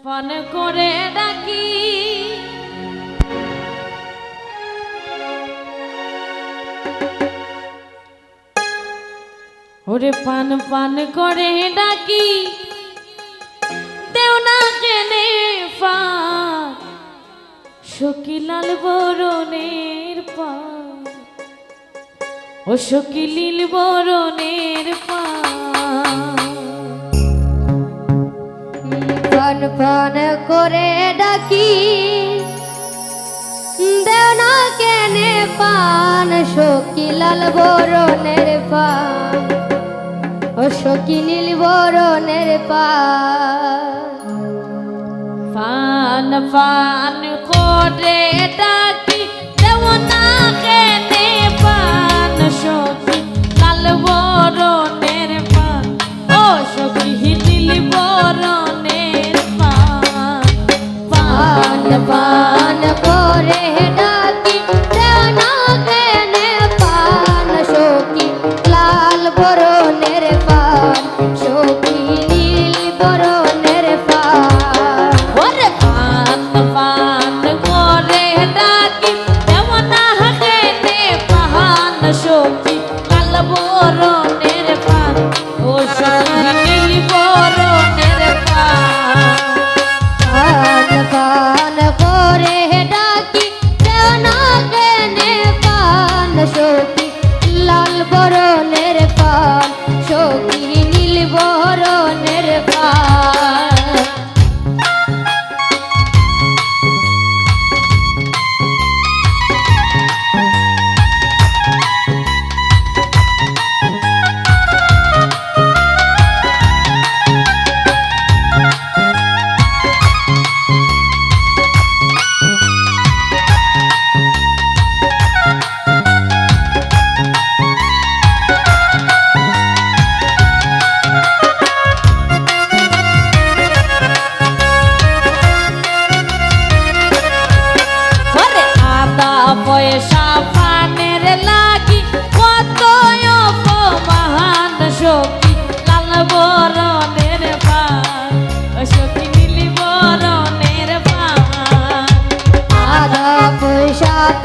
Phone করে ডাকি। ওরে পান পান করে ডাকি। দেও না কেনে পা শকিলাল বরণের পা ও শকিলীল বরণের পা প্রাণ প্রাণ করে ডাকি। দেও না কেনে পান সখী লাল বরণের পা ও সখী নীল বরণের পান। পান পান করে ডাকি पान पोरे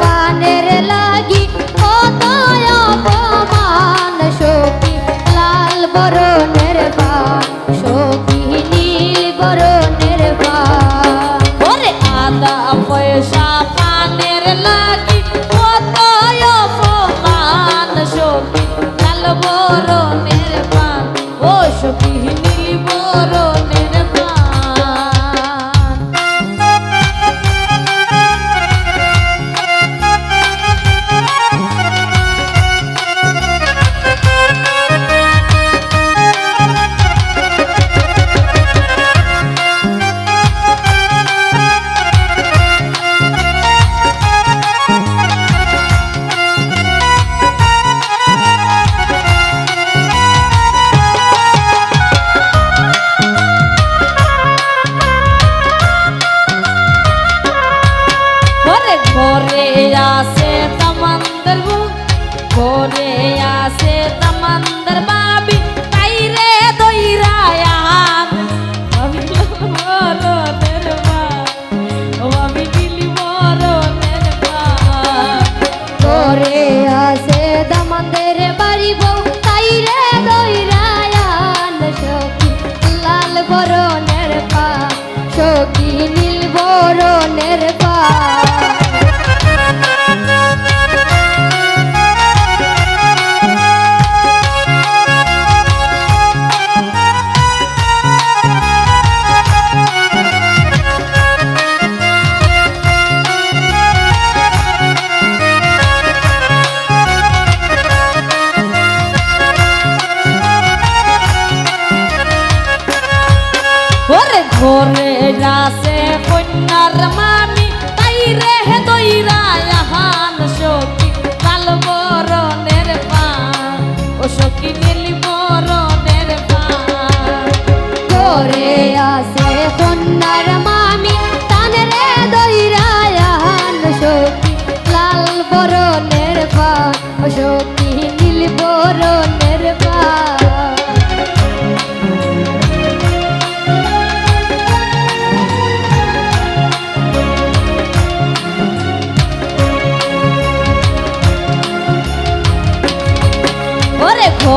বানের লা মনে আসে তা ওরে যাসে কন্যার মামি তাই রে দইরা আহান সখী কাল বরণের পা ও সখী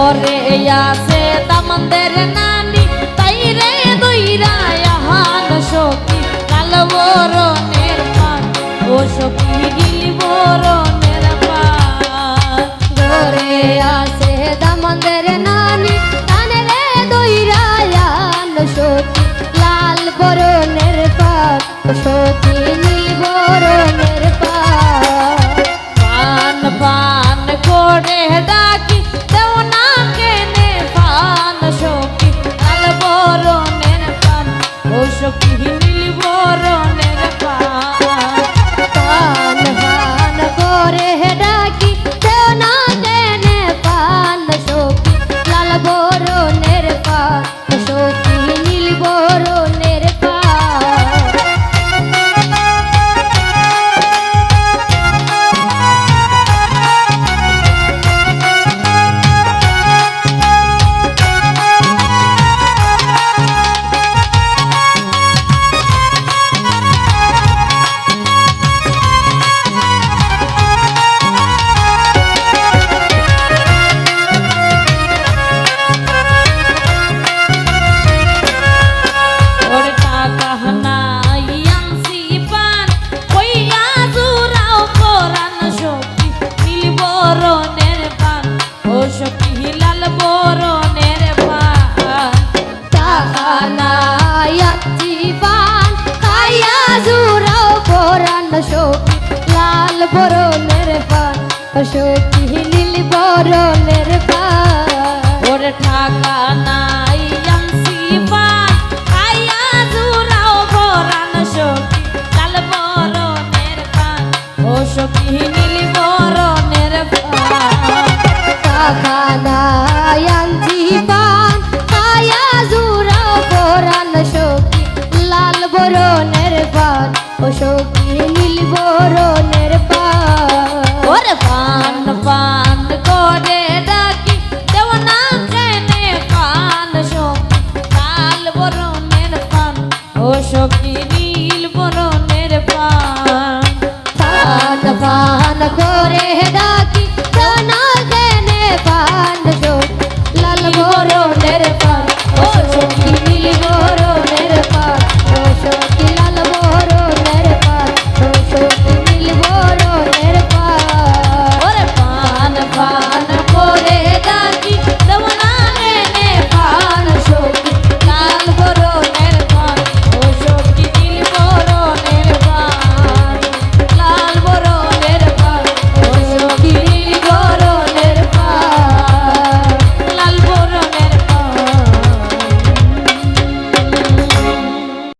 আছে তামন্দের নানি তাই রে দইরা আহান সখী। লাল বরণের পান, ও সখী নীল বরণের পান। ঘরে আছে দামন্দের বরণের পান সখী নীল বরণের পান ওর টাকা নাই আনছি পান জুরাও সখী লাল বরণের পান ও সখী নীল বরণের পান পান খাইয়া জুরাও পরান সখী লাল বরণের পান ও সখী নীল ও সখী